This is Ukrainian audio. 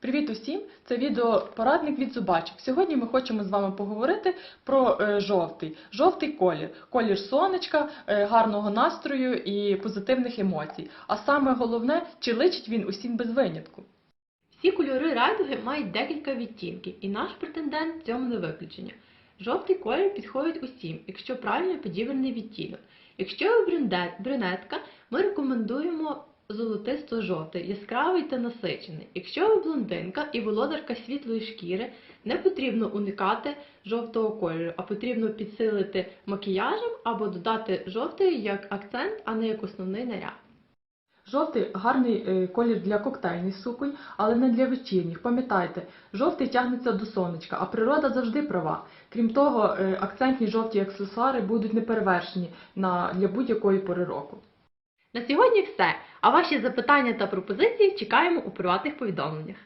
Привіт усім! Це відео порадник від зубачок. Сьогодні ми хочемо з вами поговорити про е, жовтий. Жовтий колір. Колір сонечка, е, гарного настрою і позитивних емоцій. А саме головне, чи личить він усім без винятку. Всі кольори райдуги мають декілька відтінків, і наш претендент в цьому не виключення. Жовтий колір підходить усім, якщо правильно підібраний відтінок. Якщо ви брюнетка, ми рекомендуємо золотисто-жовтий, яскравий та насичений. Якщо ви блондинка і володарка світлої шкіри, не потрібно уникати жовтого кольору, а потрібно підсилити макіяжем або додати жовтий як акцент, а не як основний наряд. Жовтий гарний е, колір для коктейльних суконь, але не для вечірніх. Пам'ятайте, жовтий тягнеться до сонечка, а природа завжди права. Крім того, е, акцентні жовті аксесуари будуть неперевершені для будь-якої пори року. На сьогодні все. А ваші запитання та пропозиції чекаємо у приватних повідомленнях.